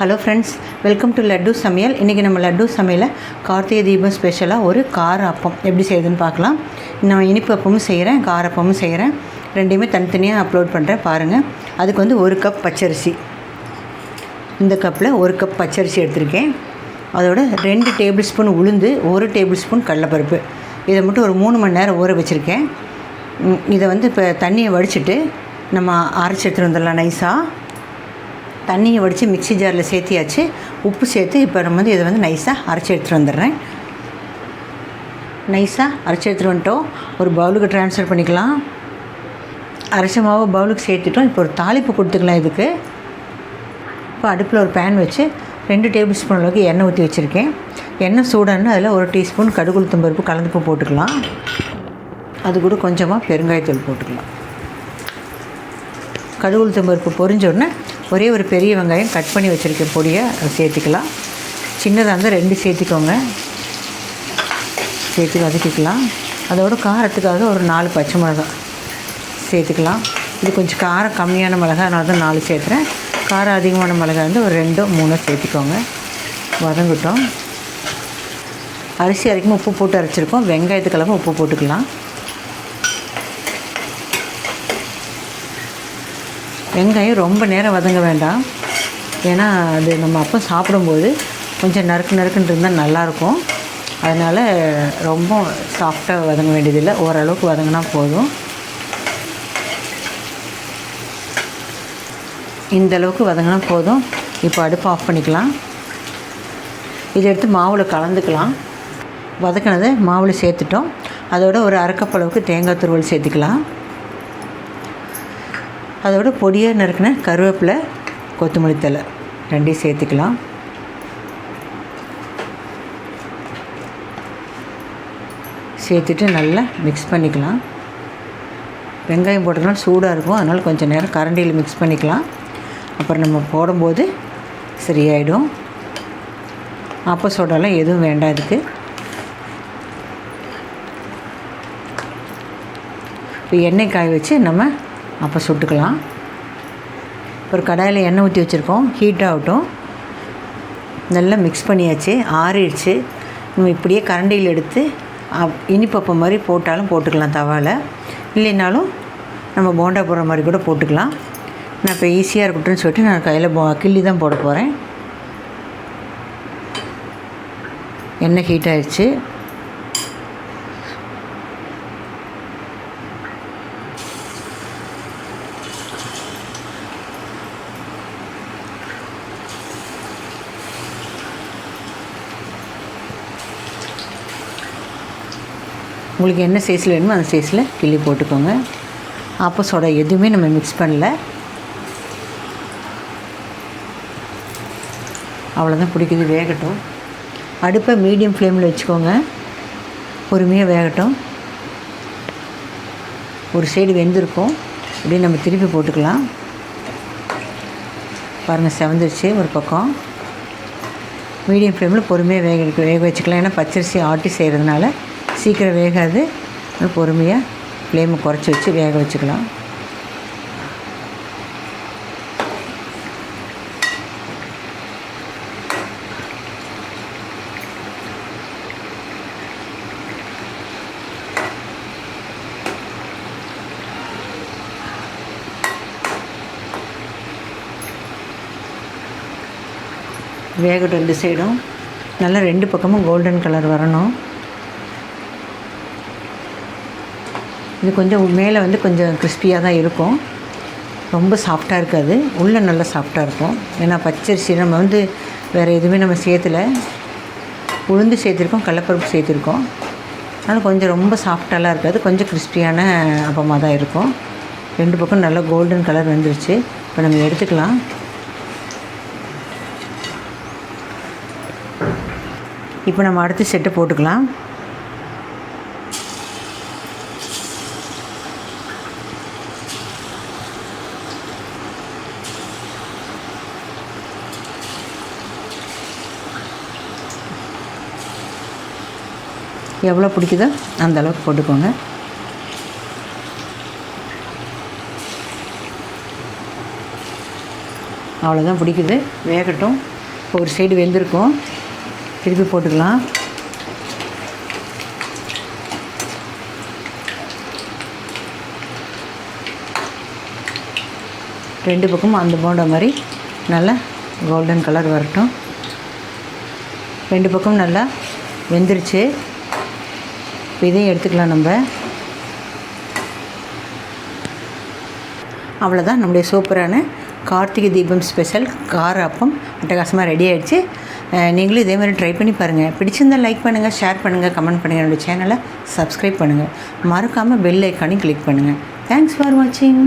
Hello friends welcome to Laddu Samayal இன்றைக்கி நம்ம லட்டு சமையலை கார்த்திகை தீபம் ஸ்பெஷலாக ஒரு கார அப்பம் எப்படி செய்யுதுன்னு பார்க்கலாம். நான் இனிப்பு அப்பமும் செய்கிறேன் கார அப்பமும் செய்கிறேன் ரெண்டையுமே தனித்தனியாக அப்லோட் பண்ணுறேன் பாருங்கள் அதுக்கு வந்து ஒரு கப் பச்சரிசி. இந்த கப்பில் ஒரு கப் பச்சரிசி எடுத்திருக்கேன். அதோட ரெண்டு டேபிள் ஸ்பூன் உளுந்து ஒரு டேபிள் ஸ்பூன் கடலைப்பருப்பு. இதை மட்டும் ஒரு மூணு மணி நேரம் ஊற வச்சுருக்கேன். இதை வந்து இப்போ தண்ணியை வடிச்சிட்டு நம்ம அரைச்சி எடுத்துகிட்டு வந்துடலாம் நைஸாக தண்ணியை வடித்து மிக்ஸி ஜாரில் சேர்த்தியாச்சு. உப்பு சேர்த்து இப்போ நம்ம வந்து இதை வந்து நைஸாக அரைச்சி எடுத்துகிட்டு வந்துடுறேன். நைஸாக அரைச்சி எடுத்துகிட்டு வந்துட்டோம். ஒரு பவுலுக்கு ட்ரான்ஸ்ஃபர் பண்ணிக்கலாம். அரைச்ச மாவு பவுலுக்கு சேர்த்துட்டோம். இப்போ ஒரு தாளிப்பு கொடுத்துக்கலாம் இதுக்கு. இப்போ அடுப்பில் ஒரு பேன் வச்சு ரெண்டு டேபிள் ஸ்பூன் அளவுக்கு எண்ணெய் ஊற்றி வச்சுருக்கேன். எண்ணெய் சூடானு அதில் ஒரு டீஸ்பூன் கடுகுளுத்தம் பருப்பு கலந்துப்பு போட்டுக்கலாம். அது கூட கொஞ்சமாக பெருங்காயத்தூள் போட்டுக்கலாம். கடுகுளுத்தம் பருப்பு பொரிஞ்ச உடனே ஒரே ஒரு பெரிய வெங்காயம் கட் பண்ணி வச்சுருக்க பொடியை சேர்த்துக்கலாம். சின்னதாக இருந்தால் ரெண்டு சேர்த்திக்கோங்க. சேர்த்து வதக்கிக்கலாம். அதோட காரத்துக்காக ஒரு நாலு பச்சை மிளகாய் சேர்த்துக்கலாம். இது கொஞ்சம் காரம் கம்மியான மிளகா அதனால தான் நாலு சேர்த்துறேன். காரம் அதிகமான மிளகாய் வந்து ஒரு ரெண்டோ மூணோ சேர்த்துக்கோங்க. வதங்கட்டும். அரிசி அரைக்கும் உப்பு போட்டு அரைச்சிருக்கோம். வெங்காயத்துக்கெல்லாம் உப்பு போட்டுக்கலாம். வெங்காயம் ரொம்ப நேரம் வதங்க வேண்டாம். ஏன்னா அது நம்ம அப்போ சாப்பிடும்போது கொஞ்சம் நறுக்கு நறுக்குன்னு இருந்தால் நல்லாயிருக்கும். அதனால் ரொம்ப சாஃப்டாக வதங்க வேண்டியதில்லை. ஓரளவுக்கு வதங்கினா போதும். இந்த அளவுக்கு வதங்கினா போதும். இப்போ அடுப்பு ஆஃப் பண்ணிக்கலாம். இதை எடுத்து மாவில் கலந்துக்கலாம். வதக்கினதை மாவில் சேர்த்துட்டோம். அதோட ஒரு அரைக்கப்பளவுக்கு தேங்காய் துருவல் சேர்த்துக்கலாம். அதோட பொடியாக நறுக்கின கருவேப்பிலை கொத்தமல்லி தழை ரெண்டையும் சேர்த்துக்கலாம். சேர்த்துட்டு நல்லா மிக்ஸ் பண்ணிக்கலாம். வெங்காயம் போட்டதுனால சூடாக இருக்கும். அதனால் கொஞ்சம் நேரம் கரண்டியில் மிக்ஸ் பண்ணிக்கலாம். அப்புறம் நம்ம போடும்போது சரியாயிடும். ஆப்ப சோடாலாம் எதுவும் வேண்டாம் இதுக்கு. இப்போ எண்ணெய் காய வச்சு நம்ம அப்போ சுட்டுக்கலாம். ஒரு கடாயில் எண்ணெய் ஊற்றி வச்சுருக்கோம். ஹீட் ஆகட்டும். நல்லா மிக்ஸ் பண்ணியாச்சு. ஆறிடுச்சு. நம்ம இப்படியே கரண்டியில் எடுத்து அப்- மாதிரி போட்டாலும் போட்டுக்கலாம் தவாவில் இல்லைனாலும் நம்ம போண்டா போடுற மாதிரி கூட போட்டுக்கலாம். நான் இப்போ ஈஸியாக இருக்கட்டும்னு சொல்லிட்டு நான் கையில் போ கிள்ளி தான் போட போகிறேன் எண்ணெய் ஹீட் ஆகிடுச்சு உங்களுக்கு என்ன சைஸில் வேணுமோ அந்த சைஸில் கிள்ளி போட்டுக்கோங்க. அப்போ சோடா எதுவுமே நம்ம மிக்ஸ் பண்ணல. அவ்வளோதான் பிடிக்குது வேகட்டும். அடுப்பை மீடியம் ஃப்ளேமில் வச்சுக்கோங்க. பொறுமையாக வேகட்டும். ஒரு சைடு வெந்திருக்கும். அப்படியே நம்ம திருப்பி போட்டுக்கலாம். பாருங்கள் செவந்துருச்சு ஒரு பக்கம். மீடியம் ஃப்ளேமில் பொறுமையாக வேக வேக வச்சுக்கலாம். ஏன்னா பச்சரிசி ஆட்டி செய்கிறதுனால சீக்கிரம் வேகாது. பொறுமையாக ஃப்ளேமை குறைச்சி வச்சு வேக வச்சுக்கலாம். வேகட்டும் ரெண்டு சைடும் நல்லா ரெண்டு பக்கமும் கோல்டன் கலர் வரணும். இது கொஞ்சம் மேலே வந்து கொஞ்சம் கிறிஸ்பியாக தான் இருக்கும். ரொம்ப சாஃப்டாக இருக்காது. உள்ளே நல்லா சாஃப்டாக இருக்கும். ஏன்னா பச்சரிசி நம்ம வந்து வேறு எதுவுமே நம்ம சேர்த்துல உளுந்து சேர்த்துருக்கோம் கடலப்பருப்பு சேர்த்துருக்கோம். அதனால் கொஞ்சம் ரொம்ப சாஃப்டாலாம் இருக்காது. கொஞ்சம் கிறிஸ்பியான அப்பமாக தான் இருக்கும். ரெண்டு பக்கம் நல்லா கோல்டன் கலர் வந்துருச்சு. இப்போ நம்ம எடுத்துக்கலாம். இப்போ நம்ம அடுத்த செட்டை போட்டுக்கலாம். எவ்வளோ பிடிக்குதோ அந்த அளவுக்கு போட்டுக்கோங்க. அவ்வளோதான் பிடிக்குது. வேகட்டும். ஒரு சைடு வெந்திருக்கும். திருப்பி போட்டுக்கலாம். ரெண்டு பக்கமும் அந்த போண்டா மாதிரி நல்லா கோல்டன் கலர் வரட்டும். ரெண்டு பக்கம் நல்லா வெந்துருச்சு. இப்போ இதையும் எடுத்துக்கலாம் நம்ம. அவ்வளோதான் நம்முடைய சூப்பரான கார்த்திகை தீபம் ஸ்பெஷல் கார அப்பம் அட்டகாசமாக ரெடி ஆகிடுச்சு நீங்களும் இதே மாதிரி ட்ரை பண்ணி பாருங்கள் பிடிச்சிருந்தால் லைக் பண்ணுங்கள் ஷேர் பண்ணுங்கள் கமெண்ட் பண்ணுங்கள் என்னோடய சேனலை சப்ஸ்கிரைப் பண்ணுங்கள் மறக்காமல் பெல் ஐக்கானையும் கிளிக் பண்ணுங்கள் தேங்க்ஸ் ஃபார் வாட்சிங்